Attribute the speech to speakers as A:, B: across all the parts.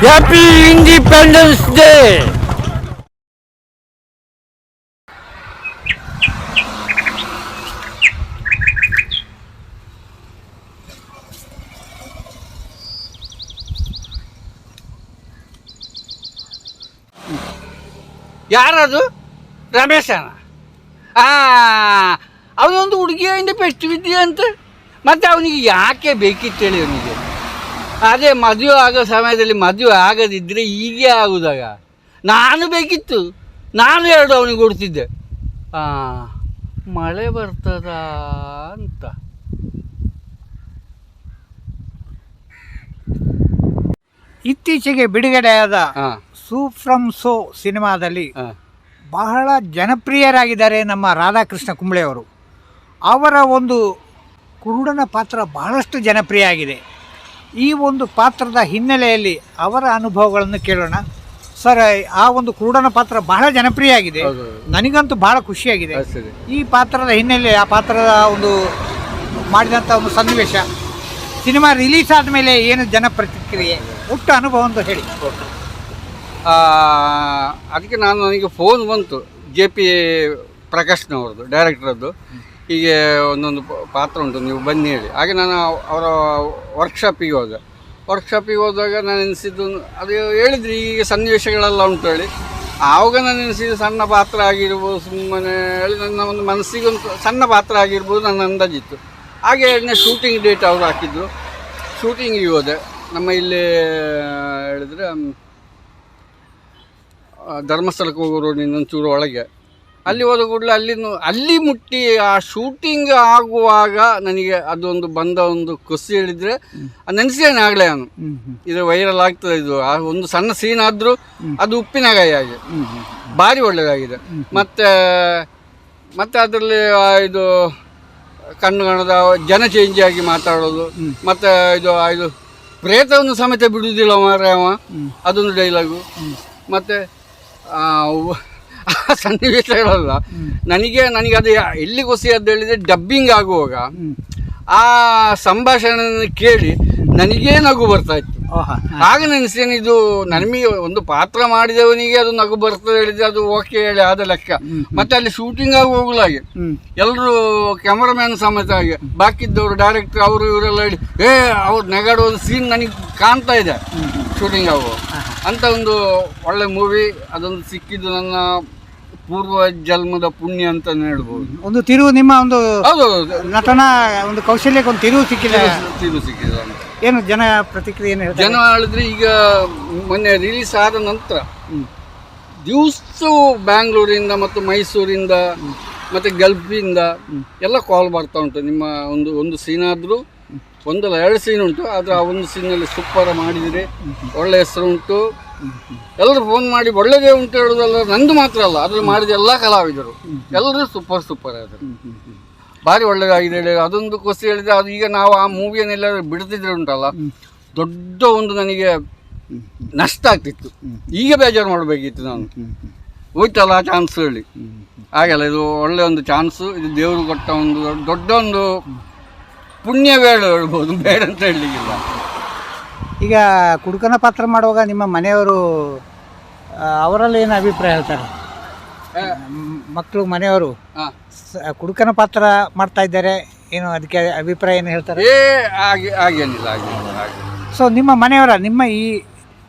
A: Happy independence day ಯಾರದು ರಮೇಶನ ಆ ಅವನೊಂದು ಹುಡುಗಿಯಿಂದ ಬೆಸ್ಟ್ ವಿದ್ಯೆ ಅಂತ ಮತ್ತೆ ಅವನಿಗೆ ಯಾಕೆ ಬೇಕಿತ್ತು ಹೇಳಿ ಅವನಿಗೆ ಅದೇ ಮದುವೆ ಆಗೋ ಸಮಯದಲ್ಲಿ ಮದುವೆ ಆಗದಿದ್ದರೆ ಹೀಗೆ ಆಗುವುದಾಗ ನಾನು ಬೇಕಿತ್ತು. ನಾನು ಎರಡು ಅವನಿಗೆ ಕೊಡ್ತಿದ್ದೆ. ಮಳೆ ಬರ್ತದ ಅಂತ.
B: ಇತ್ತೀಚೆಗೆ ಬಿಡುಗಡೆಯಾದ
A: ಸೂಫ್ರಮ್
B: ಸೂ ಫ್ರಮ್ ಸೋ ಸಿನಿಮಾದಲ್ಲಿ ಬಹಳ ಜನಪ್ರಿಯರಾಗಿದ್ದಾರೆ ನಮ್ಮ ರಾಧಾಕೃಷ್ಣ ಕುಂಬಳೆಯವರು. ಅವರ ಒಂದು ಕುರುಡನ ಪಾತ್ರ ಬಹಳಷ್ಟು ಜನಪ್ರಿಯ ಆಗಿದೆ. ಈ ಒಂದು ಪಾತ್ರದ ಹಿನ್ನೆಲೆಯಲ್ಲಿ ಅವರ ಅನುಭವಗಳನ್ನು ಕೇಳೋಣ. ಸರ್ ಆ ಒಂದು ಕುರುಡನ ಪಾತ್ರ ಬಹಳ ಜನಪ್ರಿಯ ಆಗಿದೆ ನನಗಂತೂ ಬಹಳ ಖುಷಿಯಾಗಿದೆ. ಈ ಪಾತ್ರದ ಹಿನ್ನೆಲೆ ಆ ಪಾತ್ರದ ಒಂದು ಮಾಡಿದಂಥ ಒಂದು ಸನ್ನಿವೇಶ ಸಿನಿಮಾ ರಿಲೀಸ್ ಆದಮೇಲೆ ಏನು ಜನ ಪ್ರತಿಕ್ರಿಯೆ ಒಟ್ಟು ಅನುಭವ ಅಂತ ಹೇಳಿ.
A: ಅದಕ್ಕೆ ನಾನು ನನಗೆ ಫೋನ್ ಬಂತು. ಜೆ ಪಿ ಪ್ರಕಾಶ್ನವ್ರದ್ದು ಡೈರೆಕ್ಟ್ರದ್ದು ಹೀಗೆ ಒಂದೊಂದು ಪಾತ್ರ ಉಂಟು. ನೀವು ಬನ್ನಿ ಹೇಳಿ. ಹಾಗೆ ನಾನು ಅವರ ವರ್ಕ್ಶಾಪಿಗೆ ಹೋದೆ. ವರ್ಕ್ಶಾಪಿಗೆ ಹೋದಾಗ ನಾನು ಎನಿಸಿದ್ದು ಅದು ಹೇಳಿದ್ರಿ ಈಗ ಸನ್ನಿವೇಶಗಳೆಲ್ಲ ಉಂಟು ಹೇಳಿ. ಆವಾಗ ನಾನು ಎನಿಸಿದ್ದು ಸಣ್ಣ ಪಾತ್ರ ಆಗಿರ್ಬೋದು, ಸುಮ್ಮನೆ ಹೇಳಿ, ನನ್ನ ಒಂದು ಮನಸ್ಸಿಗೊಂದು ಸಣ್ಣ ಪಾತ್ರ ಆಗಿರ್ಬೋದು, ನನ್ನ ಅಂದಾಜಿತ್ತು. ಹಾಗೆ ಶೂಟಿಂಗ್ ಡೇಟ್ ಅವರು ಹಾಕಿದ್ರು. ಶೂಟಿಂಗಿಗೆ ಹೋದೆ. ನಮ್ಮ ಇಲ್ಲಿ, ಹೇಳಿದರೆ ಧರ್ಮಸ್ಥಳಕ್ಕೆ ಹೋಗೋ ರೋಡಿನ ಒಂಚೂರು ಒಳಗೆ. ಅಲ್ಲಿ ಹೋದ ಕೂಡಲೇ ಅಲ್ಲಿ ಅಲ್ಲಿ ಮುಟ್ಟಿ ಆ ಶೂಟಿಂಗ್ ಆಗುವಾಗ ನನಗೆ ಅದೊಂದು ಬಂದ ಒಂದು ಖುಷಿ ಹೇಳಿದರೆ ನೆನೆಸಿದ್ದೇನೆ ಆಗಲೇ ನಾನು. ಇದು ವೈರಲ್ ಆಗ್ತದೆ ಇದು. ಆ ಒಂದು ಸಣ್ಣ ಸೀನ್ ಆದರೂ ಅದು ಉಪ್ಪಿನಕಾಯಿ ಆಗಿದೆ. ಭಾರಿ ಒಳ್ಳೆಯದಾಗಿದೆ ಮತ್ತು ಮತ್ತು ಅದರಲ್ಲಿ ಇದು ಕಣ್ಣು ಕಾಣದ ಜನ ಚೇಂಜ್ ಆಗಿ ಮಾತಾಡೋದು. ಮತ್ತು ಇದು ಇದು ಪ್ರೇತವನ್ನು ಸಮೇತ ಬಿಡುವುದಿಲ್ಲ ಮಾರ್ರೆ ಅವ. ಅದೊಂದು ಡೈಲಾಗು ಮತ್ತು ಆ ಸನ್ನಿವೇಶ ಆ ಸನ್ನಿವೇಶಗಳಲ್ಲ ನನಗೆ ನನಗೆ ಅದು ಎಲ್ಲಿ ಖುಷಿ ಅಂತ ಹೇಳಿದರೆ ಡಬ್ಬಿಂಗ್ ಆಗುವಾಗ. ಆ ಸಂಭಾಷಣೆಯನ್ನು ಕೇಳಿ ನನಗೇ ನಗು ಬರ್ತಾ ಇತ್ತು. ಆಗ ನೆನೆಸ್ತೇನೆ ಇದು ನಮಗೆ ಒಂದು ಪಾತ್ರ ಮಾಡಿದವನಿಗೆ ಅದು ನಗು ಬರ್ತದೆ ಹೇಳಿದ್ರೆ ಅದು ಓಕೆ ಹೇಳಿ ಆದ ಲೆಕ್ಕ. ಮತ್ತೆ ಅಲ್ಲಿ ಶೂಟಿಂಗ್ ಆಗಿ ಹೋಗ್ಲಾಗೆ ಎಲ್ಲರೂ ಕ್ಯಾಮರಾಮ್ಯಾನ್ ಸಮೇತ ಹಾಗೆ. ಬಾಕಿದ್ದವರು ಡೈರೆಕ್ಟರ್ ಅವರು ಇವರೆಲ್ಲ ಹೇಳಿ ಏ ಅವ್ರು ನೆಗಾಡೋ ಒಂದು ಸೀನ್ ನನಗೆ ಕಾಣ್ತಾ ಇದೆ. ಶೂಟಿಂಗ್ ಆಗುವ ಅಂತ ಒಂದು ಒಳ್ಳೆ ಮೂವಿ ಅದೊಂದು ಸಿಕ್ಕಿದ್ದು ನನ್ನ ಪೂರ್ವ ಜನ್ಮದ ಪುಣ್ಯ ಅಂತ ಹೇಳ್ಬೋದು.
B: ಒಂದು ತಿರುವು ನಿಮ್ಮ ಒಂದು
A: ಹೌದು
B: ನಟನ ಒಂದು ಕೌಶಲ್ಯಕ್ಕೆ ಒಂದು ತಿರುವು ಸಿಕ್ಕಿದೆ.
A: ತಿರುವು ಸಿಕ್ಕಿದೆ ಅಂತ.
B: ಏನು ಜನ ಪ್ರತಿಕ್ರಿಯೆ ಏನು ಹೇಳ್ತಾರೆ?
A: ಜನ ಹೇಳಿದ್ರೆ ಈಗ ಮೊನ್ನೆ ರಿಲೀಸ್ ಆದ ನಂತರ ದಿವಸು ಬ್ಯಾಂಗ್ಳೂರಿಂದ ಮತ್ತು ಮೈಸೂರಿಂದ ಮತ್ತು ಗಲ್ಫಿಂದ ಎಲ್ಲ ಕಾಲ್ ಬರ್ತಾ ಉಂಟು. ನಿಮ್ಮ ಒಂದು ಒಂದು ಸೀನ್ ಆದರೂ ಒಂದಲ್ಲ ಎರಡು ಸೀನ್ ಉಂಟು. ಆದರೆ ಆ ಒಂದು ಸೀನಲ್ಲಿ ಸೂಪರ್ ಮಾಡಿದರೆ ಒಳ್ಳೆ ಹೆಸರು ಉಂಟು. ಎಲ್ಲರೂ ಫೋನ್ ಮಾಡಿ ಒಳ್ಳೆದೇ ಉಂಟು ಹೇಳೋದಲ್ಲ ನಂದು ಮಾತ್ರ ಅಲ್ಲ ಅದ್ರಲ್ಲಿ ಮಾಡಿದ ಎಲ್ಲ ಕಲಾವಿದರು. ಎಲ್ಲರೂ ಸೂಪರ್ ಸೂಪರ್ ಆದರು. ಭಾರಿ ಒಳ್ಳೆಯದಾಗಿದೆ ಹೇಳಿ ಅದೊಂದು ಖುಷಿ ಹೇಳಿದ್ರೆ ಅದು ಈಗ ನಾವು ಆ ಮೂವಿಯನ್ನೆಲ್ಲ ಬಿಡ್ತಿದ್ರೆ ಉಂಟಲ್ಲ ದೊಡ್ಡ ಒಂದು ನನಗೆ ನಷ್ಟ ಆಗ್ತಿತ್ತು. ಈಗ ಬೇಜಾರು ಮಾಡಬೇಕಿತ್ತು ನಾನು. ಹೋಯ್ತಲ್ಲ ಆ ಚಾನ್ಸ್ ಹೇಳಿ. ಆಗಲ್ಲ ಇದು ಒಳ್ಳೆ ಒಂದು ಚಾನ್ಸು ಇದು ದೇವರು ಕೊಟ್ಟ ಒಂದು ದೊಡ್ಡ ಒಂದು ಪುಣ್ಯ ವೇಳೆ ಹೇಳ್ಬೋದು ಬೇಡ ಅಂತ ಹೇಳಲಿಕ್ಕಿಲ್ಲ.
B: ಈಗ ಕುಡುಕನ ಪಾತ್ರ ಮಾಡುವಾಗ ನಿಮ್ಮ ಮನೆಯವರು ಅವರಲ್ಲಿ ಏನು ಅಭಿಪ್ರಾಯ ಹೇಳ್ತಾರೆ? ಮಕ್ಕಳು ಮನೆಯವರು ಸ- ಕುಡುಕನ ಪಾತ್ರ ಮಾಡ್ತಾ ಇದ್ದಾರೆ ಏನು ಅದಕ್ಕೆ ಅಭಿಪ್ರಾಯ ಏನು ಹೇಳ್ತಾರೆ?
A: ಏ ಹಾಗೆ ಹಾಗೇನಿಲ್ಲ ಹಾಗೇನಿಲ್ಲ ಹಾಗೆ
B: ಸೊ ನಿಮ್ಮ ಮನೆಯವರ ನಿಮ್ಮ ಈ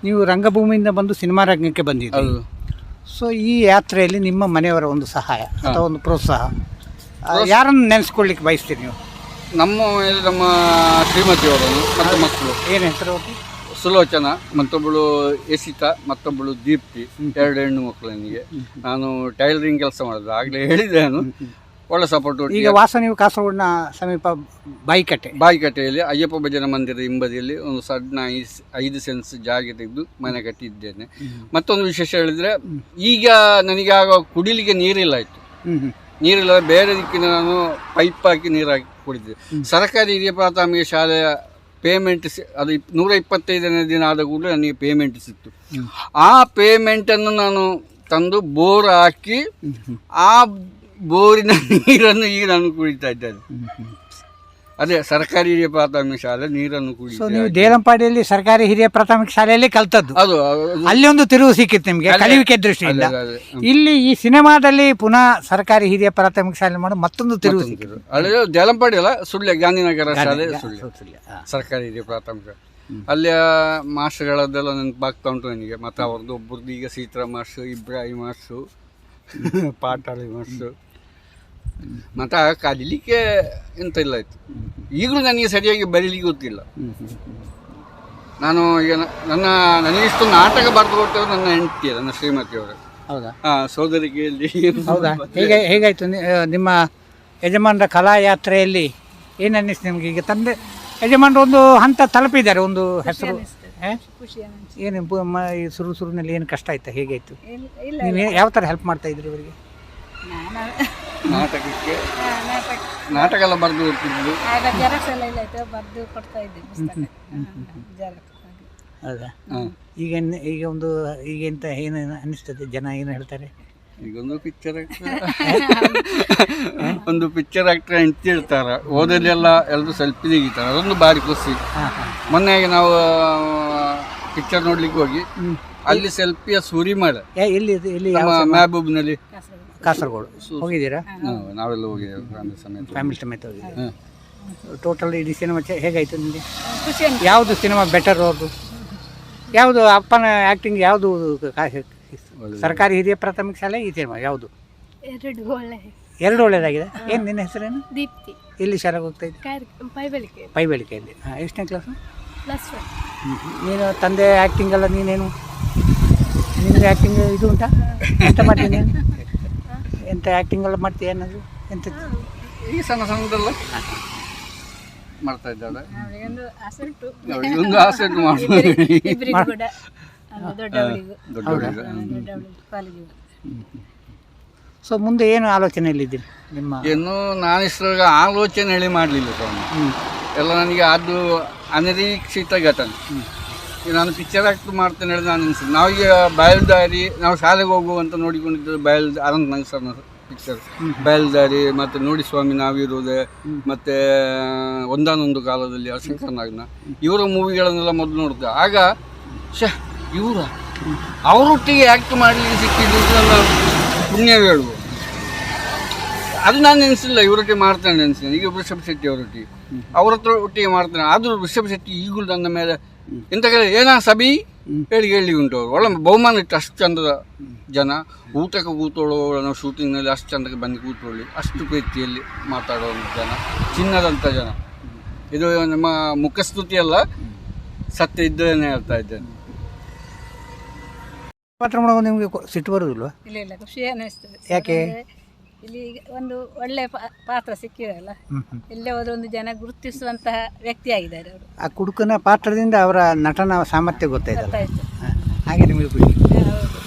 B: ನೀವು ರಂಗಭೂಮಿಯಿಂದ ಬಂದು ಸಿನಿಮಾ ರಂಗಕ್ಕೆ ಬಂದಿದ್ದೀರಿ.
A: ಹೌದು.
B: ಸೊ ಈ ಯಾತ್ರೆಯಲ್ಲಿ ನಿಮ್ಮ ಮನೆಯವರ ಒಂದು ಸಹಾಯ ಅಥವಾ ಒಂದು ಪ್ರೋತ್ಸಾಹ ಆ, ಯಾರನ್ನು ನೆನೆಸ್ಕೊಳ್ಳಿಕ್ಕೆ ಬಯಸ್ತೀರಿ ನೀವು?
A: ನಮ್ಮ ಮನೆಯಲ್ಲಿ ನಮ್ಮ ಶ್ರೀಮತಿಯವರನ್ನು ಮತ್ತು ಮಕ್ಕಳು.
B: ಏನು ಹೆಸರು ಸುಲೋಚನ
A: ಸುಲೋಚನಾ ಮತ್ತೊಬ್ಬಳು ಯಶಿತಾ ಮತ್ತೊಬ್ಬಳು ದೀಪ್ತಿ ಎರಡು ಹೆಣ್ಣು ಮಕ್ಕಳು ನನಗೆ. ನಾನು ಟೈಲರಿಂಗ್ ಕೆಲಸ ಮಾಡಿದೆ ಆಗಲೇ ಹೇಳಿದೆ ನಾನು. ಒಳ್ಳೆ ಸಪೋರ್ಟ್
B: ಈಗ ವಾಸ ನೀವು ಕಾಸರಗೋಡಿನ ಸಮೀಪ ಬಾಯಿಕಟ್ಟೆ.
A: ಬಾಯಿಕಟ್ಟೆಯಲ್ಲಿ ಅಯ್ಯಪ್ಪ ಭಜನ ಮಂದಿರದ ಹಿಂಬದಿಯಲ್ಲಿ ಒಂದು ಸಣ್ಣ ಐಸ್- ಐದು ಸೆನ್ಸ್ ಜಾಗ ತೆಗೆದು ಮನೆ ಕಟ್ಟಿದ್ದೇನೆ. ಮತ್ತೊಂದು ವಿಶೇಷ ಹೇಳಿದರೆ ಈಗ ನನಗೆ ಆಗ ಕುಡಿಲಿಕ್ಕೆ ನೀರಿಲ್ಲ ಆಯಿತು.
B: ಹ್ಞೂ ಹ್ಞೂ
A: ನೀರಿಲ್ಲ ಬೇರೆ ದಿಕ್ಕಿನ ನಾನು ಪೈಪ್ ಹಾಕಿ ನೀರು ಹಾಕಿ ಕುಡಿದ್ದೆ ಸರ್ಕಾರಿ ಹಿರಿಯ ಪ್ರಾಥಮಿಕ ಶಾಲೆಯ ಪೇಮೆಂಟ್ ಅದು ಇಪ್- ನೂರ ಇಪ್ಪತ್ತೈದನೇ ದಿನ ಆದ ಕೂಡಲೇ ನನಗೆ ಪೇಮೆಂಟ್ ಸಿಕ್ತು. ಆ ಪೇಮೆಂಟನ್ನು ನಾನು ತಂದು ಬೋರ್ ಹಾಕಿ, ಆ ಬೋರಿನ ನೀರನ್ನು ಈಗ ನಾನು ಕುಡಿತಾ ಇದ್ದೇನೆ. ಅದೇ ಸರ್ಕಾರಿ ಹಿರಿಯ ಪ್ರಾಥಮಿಕ ಶಾಲೆ ನೀರನ್ನು
B: ಸೊ ನೀವು ದೇಲಂಪಾಡಿಯಲ್ಲಿ ಸರ್ಕಾರಿ ಹಿರಿಯ ಪ್ರಾಥಮಿಕ ಶಾಲೆಯಲ್ಲಿ ಕಲ್ತದ್ದು?
A: ಅದು ಅದು-
B: ಅಲ್ಲಿ ಒಂದು ತಿರುವು ಸಿಕ್ಕಿತ್ತು ನಿಮಗೆ
A: ಅದೇ,
B: ದೃಷ್ಟಿಯಿಂದ.
A: ಅದೇ, ಅದೇ,
B: ಇಲ್ಲಿ ಈ ಸಿನಿಮಾದಲ್ಲಿ ಪುನಃ ಸರ್ಕಾರಿ ಹಿರಿಯ ಪ್ರಾಥಮಿಕ ಶಾಲೆ ಮಾಡಿ ಮತ್ತೊಂದು ತಿರುವು ಸಿಕ್ಕಿತ್ತು.
A: ಅಲ್ಲಿ ದೇಲಂಪಾಡಿ ಅಲ್ಲ ಸುಳ್ಯ ಗಾಂಧಿನಗರ ಶಾಲೆ ಸುಳ್ಯ. ಸರ್ಕಾರಿ ಹಿರಿಯ ಪ್ರಾಥಮಿಕ. ಅಲ್ಲಿಯ ಮಾಸ್ಟರ್ಗಳದ್ದೆಲ್ಲ ನೆನಪಾಗ್ತಾ ಉಂಟು ನನಗೆ ಮತ್ತೆ ಅವ್ರದ್ದು ಒಬ್ಬರದ್ದು ಈಗ Seetharam master Ibrahim master Patali master ಮತ್ತು ಕಲಿಲಿಕ್ಕೆ ಎಂತ ಇಲ್ಲ ಆಯ್ತು. ಈಗಲೂ ನನಗೆ ಸರಿಯಾಗಿ ಬರೀಲಿಕ್ಕೆ ಗೊತ್ತಿಲ್ಲ. ನಾನು ಈಗ ನನ್ನ ನನ್ನ ಇಷ್ಟು ನಾಟಕ ಬರೆದು ಕೊಟ್ಟವರು ನನ್ನ ಹೆಂಡತಿ ನನ್ನ ಶ್ರೀಮತಿಯವರು
B: ಹೌದಾ?
A: ಹಾಂ ಸೋದರಿಕೆಯಲ್ಲಿ
B: ಹೌದಾ? ಹೇಗೆ ಹೇಗಾಯ್ತು ನಿಮ್ಮ ಯಜಮಾನರ ಕಲಾ ಯಾತ್ರೆಯಲ್ಲಿ ಏನು ಅನ್ನಿಸ್ತು ನಿಮಗೆ? ಈಗ ತಂದೆ ಯಜಮಾನರು ಒಂದು ಹಂತ ತಲುಪಿದ್ದಾರೆ ಒಂದು ಹೆಸರು? ಏನು ಬ- ಮ- ಈ ಸುರು ಸುರುನಲ್ಲಿ ಏನು ಕಷ್ಟ ಆಯ್ತಾ? ಹೇಗಾಯ್ತು? ನೀವು ಯಾವ ಥರ ಹೆಲ್ಪ್ ಮಾಡ್ತಾ ಇದ್ರಿ ಇವರಿಗೆ?
A: ನಾಟಕಕ್ಕೆ?
C: ನಾಟಕ.
A: ನಾಟಕ ಎಲ್ಲ ಬರೆದು
C: ಆಗ ಜೆರಾಕ್ಸ್ ಎಲ್ಲ ಇಲ್ಲ ಆಯ್ತು ಬರೆದು ಕೊಡ್ತಾ ಇದ್ದೆ ಪುಸ್ತಕ. ಜೆರಾಕ್ಸ್
B: ಹೌದಾ? ಈಗ ಈಗ ಒಂದು ಈಗ ಎಂತ ಏನು ಅನಿಸ್ತದೆ? ಜನ ಏನು ಹೇಳ್ತಾರೆ?
A: ಈಗೊಂದು ಪಿಕ್ಚರ್ ಒಂದು ಪಿಕ್ಚರ್ ಆಕ್ಟರ್ ಅಂತ ಹೇಳ್ತಾರೆ. ಓದಲ್ಲೆಲ್ಲ ಎಲ್ಲರೂ ಸೆಲ್ಫಿ ತೆಗಿತಾರೆ. ಅದೊಂದು ಭಾರಿ ಖುಷಿ.
B: ಹಾಂ ಹಾಂ.
A: ಮೊನ್ನೆ ನಾವು ಪಿಕ್ಚರ್ ನೋಡ್ಲಿಕ್ಕೆ ಹೋಗಿ. ಅಲ್ಲಿ ಸೆಲ್ಫಿಯ ಸುರಿ ಏ,
B: ಎಲ್ಲಿ ಇದು- ಎಲ್ಲಿ ಯಾವ
A: ನಮ್ಮ ಮೆಹಬೂಬ್ನಲ್ಲಿ
C: ಕಾಸರಗೋಡು.
B: ಹೋಗಿದ್ದೀರಾ?
A: ನಾವೆಲ್ಲ ಹೋಗಿದ್ದೇವೆ ಫ್ಯಾಮಿಲಿ ಸಮೇತ.
B: ಫ್ಯಾಮಿಲಿ ಸಮೇತ ಹೋಗಿದ್ದೀರಾ?
A: ಹ್ಮ್.
B: ಟೋಟಲ್ ಇಡೀ ಸಿನಿಮಾ ಚೆ- ಹೇಗಾಯ್ತು ನಿಮಗೆ?
C: ಖುಷಿ.
B: ಯಾವುದು ಸಿನಿಮಾ ಬೆಟರ್ ಅವ್ರದ್ದು? ಯಾವುದು ಅಪ್ಪನ ಆ್ಯಕ್ಟಿಂಗ್ ಯಾವುದು ಕಾ- ಸರ್ಕಾರಿ ಹಿರಿಯ ಪ್ರಾಥಮಿಕ ಶಾಲೆ ಈ ಸಿನಿಮಾ ಯಾವುದು?
C: ಎರಡು ಒಳ್ಳೆ
B: ಎರಡು ಒಳ್ಳೇದಾಗಿದೆ. ಏನು ನಿನ್ನ ಹೆಸರೇನು?
C: ದೀಪ್ತಿ.
B: ಎಲ್ಲಿ ಶಾಲೆಗೆ ಹೋಗ್ತಾ ಇದ್ದೆ?
C: ಪೈಬಳಿಕೆ
B: ಪೈಬಳಿಕೆಯಲ್ಲಿ ಹಾಂ ಎಷ್ಟನೇ ಕ್ಲಾಸು
C: ಪ್ಲಸ್ ಒನ್
B: ನೀನು ತಂದೆ ಆ್ಯಕ್ಟಿಂಗ್ ಎಲ್ಲ ನೀನೇನು? ನೀನು ಆ್ಯಕ್ಟಿಂಗ್ ಇದು ಉಂಟಾ? ಎಂತ ಮಾಡ್ತೀನಿ ಎಂತ ಆ್ಯಕ್ಟಿಂಗ್ ಎಲ್ಲ ಮಾಡ್ತೀಯ ಏನಾದ್ರು? ಎಂತ
A: ಈ ಸಣ್ಣ ಸಣ್ಣದಲ್ಲ ಮಾಡ್ತಾ ಇದ್ದಾಳೆ.
C: ಆಸೆ
A: ಒಂದು ಉಂಟು ಮಾಡ್ಬೋದು
B: ಸೊ ಮುಂದೆ ಏನು ಆಲೋಚನೆಯಲ್ಲಿದ್ದೀರಿ ನಿಮ್ಮ?
A: ಇನ್ನು ನಾನು ಇಷ್ಟರಾಗ ಆಲೋಚನೆ ಹೇಳಿ ಮಾಡಲಿಲ್ಲ ಸ್ವಾಮಿ. ಎಲ್ಲ ನನಗೆ ಅದು ಅನಿರೀಕ್ಷಿತ ಘಟನೆ. ನಾನು ಪಿಕ್ಚರ್ ಆಕ್ಟ್ ಮಾಡ್ತೇನೆ ಹೇಳಿ ನಾನು ಅನಿಸಿದ್ದು ನಾವೀಗ ಬಯಲ್ದಾರಿ, ನಾವು ಶಾಲೆಗೆ ಹೋಗುವಂತ ನೋಡಿಕೊಂಡಿದ್ದು ಬಯಲು ಅನಂತ ನಂಗ್ ಸರ್ನ ಪಿಕ್ಚರ್ ಬಯಲ್ದಾರಿ, ಮತ್ತು ನೋಡಿ ಸ್ವಾಮಿ ನಾವಿರುವುದೇ ಮತ್ತು ಒಂದಾನೊಂದು ಕಾಲದಲ್ಲಿ ಅಶಂಕರ್ ಇವರ ಮೂವಿಗಳನ್ನೆಲ್ಲ ಮೊದಲು ನೋಡಿದೆ. ಆಗ ಶ ಇವರ, ಅವರೊಟ್ಟಿಗೆ ಆ್ಯಕ್ಟ್ ಮಾಡಲಿಕ್ಕೆ ಸಿಕ್ಕಿದ್ದು ಪುಣ್ಯವೇ ಹೇಳುವ. ಅದು ನಾನು ನೆನೆಸಿಲ್ಲ ಇವರೊಟ್ಟಿಗೆ ಮಾಡ್ತಾನೆ ನೆನೆಸಿದೆ ಈಗ ವೃಷಭ ಶೆಟ್ಟಿ ಅವರೊಟ್ಟಿಗೆ ಅವ್ರ ಹತ್ರ ಒಟ್ಟಿಗೆ ಮಾಡ್ತಾನೆ. ಆದರೂ ವೃಷಭ ಶೆಟ್ಟಿ ಈಗಲೂ ನನ್ನ ಮೇಲೆ ಎಂತ ಕೇಳಿ ಏನಾ ಸಬಿ ಹೇಳಿ ಹೇಳಿ ಉಂಟು ಅವರು. ಒಳ್ಳೆ ಬಹುಮಾನ ಇಟ್ಟು ಅಷ್ಟು ಚಂದದ ಜನ. ಊಟಕ್ಕೆ ಕೂತೋಳು ನಾವು ಶೂಟಿಂಗ್ನಲ್ಲಿ ಅಷ್ಟು ಚಂದಕ್ಕೆ ಬಂದು ಕೂತ್ಕೊಳ್ಳಿ ಅಷ್ಟು ಪ್ರೀತಿಯಲ್ಲಿ ಮಾತಾಡೋ ಜನ ಚಿನ್ನದಂಥ ಜನ. ಇದು ನಮ್ಮ ಮುಖಸ್ತುತಿ ಅಲ್ಲ ಸತ್ಯ ಇದ್ದೇನೆ ಹೇಳ್ತಾ ಇದ್ದೇನೆ.
B: ಪಾತ್ರ ಮಾಡುವಾಗ ನಿಮಗೆ ಸಿಟ್ಟು ಬರೋದಿಲ್ವಾ?
C: ಇಲ್ಲ ಇಲ್ಲ ಖುಷಿ ಅನ್ನಿಸ್ತದೆ
B: ಯಾಕೆ?
C: ಇಲ್ಲಿ ಒಂದು ಒಳ್ಳೆ ಪಾ- ಪಾತ್ರ ಸಿಕ್ಕಿರಲ್ಲ ಇಲ್ಲೇ ಹೋದ್ರೆ ಒಂದು ಜನ ಗುರುತಿಸುವಂತಹ ವ್ಯಕ್ತಿಯಾಗಿದ್ದಾರೆ ಅವರು.
B: ಆ ಕುಡುಕನ ಪಾತ್ರದಿಂದ ಅವರ ನಟನ ಸಾಮರ್ಥ್ಯ ಗೊತ್ತಾಯ್ತಲ್ಲ?
C: ಗೊತ್ತಾಯ್ತು.
B: ಹಾಗೆ ನಿಮಗೆ ಖುಷಿ
C: ಹೌದು.